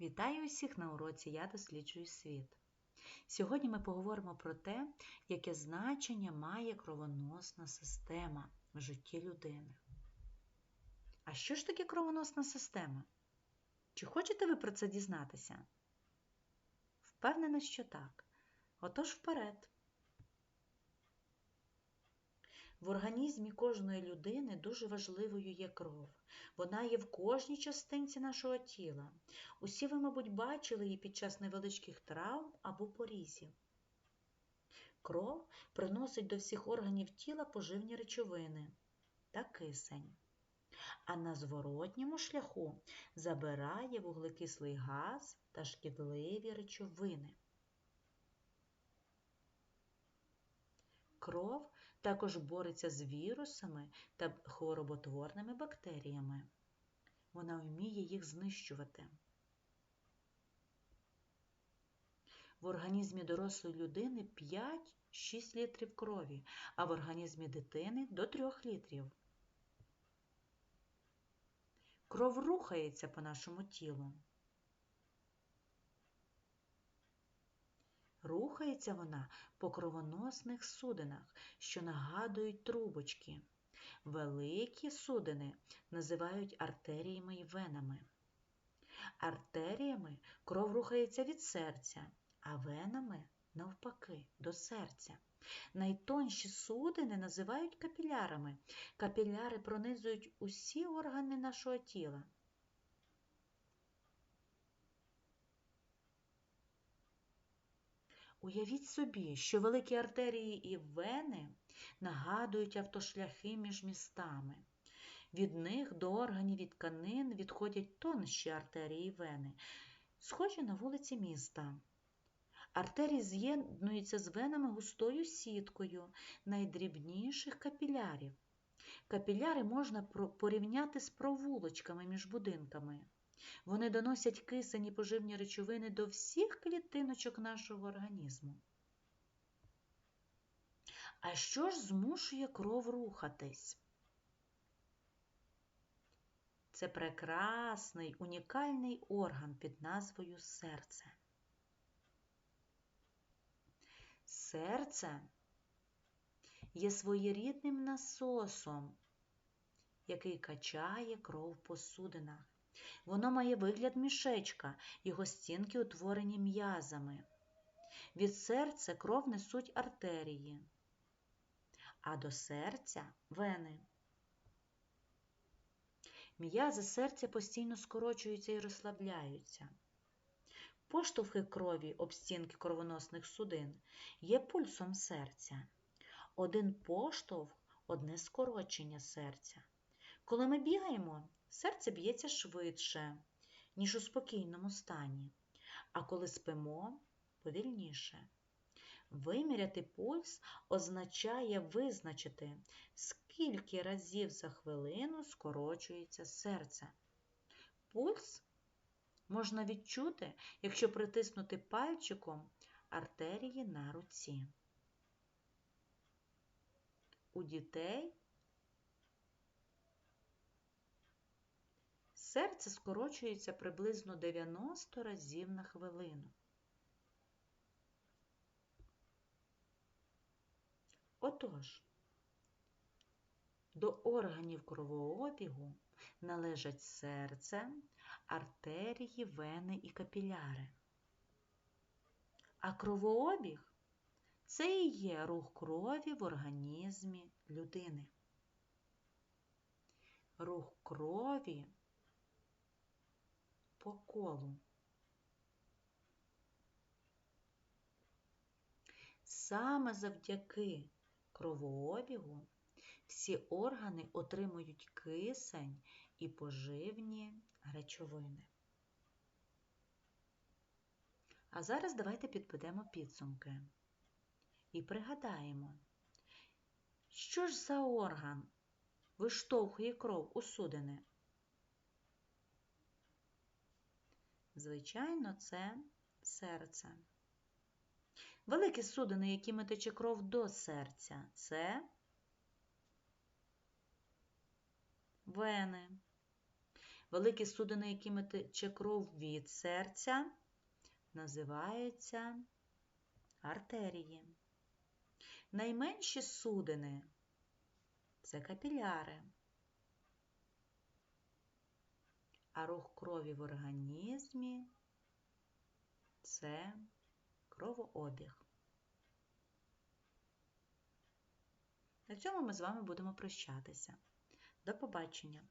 Вітаю усіх на уроці Я досліджую світ. Сьогодні ми поговоримо про те, яке значення має кровоносна система в житті людини. А що ж таке кровоносна система? Чи хочете ви про це дізнатися? Впевнена, що так. Отож вперед. В організмі кожної людини дуже важливою є кров. Вона є в кожній частинці нашого тіла. Усі ви, мабуть, бачили її під час невеличких травм або порізів. Кров приносить до всіх органів тіла поживні речовини та кисень. А на зворотньому шляху забирає вуглекислий газ та шкідливі речовини. Кров також бореться з вірусами та хвороботворними бактеріями. Вона вміє їх знищувати. В організмі дорослої людини 5-6 літрів крові, а в організмі дитини до 3 літрів. Кров рухається по нашому тілу. Рухається вона по кровоносних судинах, що нагадують трубочки. Великі судини називають артеріями і венами. Артеріями кров рухається від серця, а венами навпаки до серця. Найтонші судини називають капілярами. Капіляри пронизують усі органи нашого тіла. Уявіть собі, що великі артерії і вени нагадують автошляхи між містами. Від них до органів і тканин відходять тонші артерії і вени, схожі на вулиці міста. Артерії з'єднуються з венами густою сіткою найдрібніших капілярів. Капіляри можна порівняти з провулочками між будинками. Вони доносять кисень і поживні речовини до всіх клітиночок нашого організму. А що ж змушує кров рухатись? Це прекрасний унікальний орган під назвою серце. Серце є своєрідним насосом, який качає кров по судинах. Воно має вигляд мішечка, його стінки утворені м'язами. Від серця кров несуть артерії, а до серця вени. М'язи серця постійно скорочуються і розслабляються. Поштовхи крові об стінки кровоносних судин є пульсом серця. Один поштовх одне скорочення серця. Коли ми бігаємо, серце б'ється швидше, ніж у спокійному стані, а коли спимо повільніше. Виміряти пульс означає визначити, скільки разів за хвилину скорочується серце. Пульс можна відчути, якщо притиснути пальчиком артерії на руці. У дітей Серце скорочується приблизно 90 разів на хвилину. Отож, до органів кровообігу належать серце, артерії, вени і капіляри. А кровообіг це і є рух крові в організмі людини. Рух крові по колу. Саме завдяки кровообігу всі органи отримують кисень і поживні речовини. А зараз давайте підведемо підсумки і пригадаємо, що ж за орган виштовхує кров у судини? Звичайно, це серце. Великі судини, якими тече кров до серця, це вени. Великі судини, якими тече кров від серця, називаються артерії. Найменші судини це капіляри. А рух крові в організмі це кровообіг. На цьому ми з вами будемо прощатися. До побачення!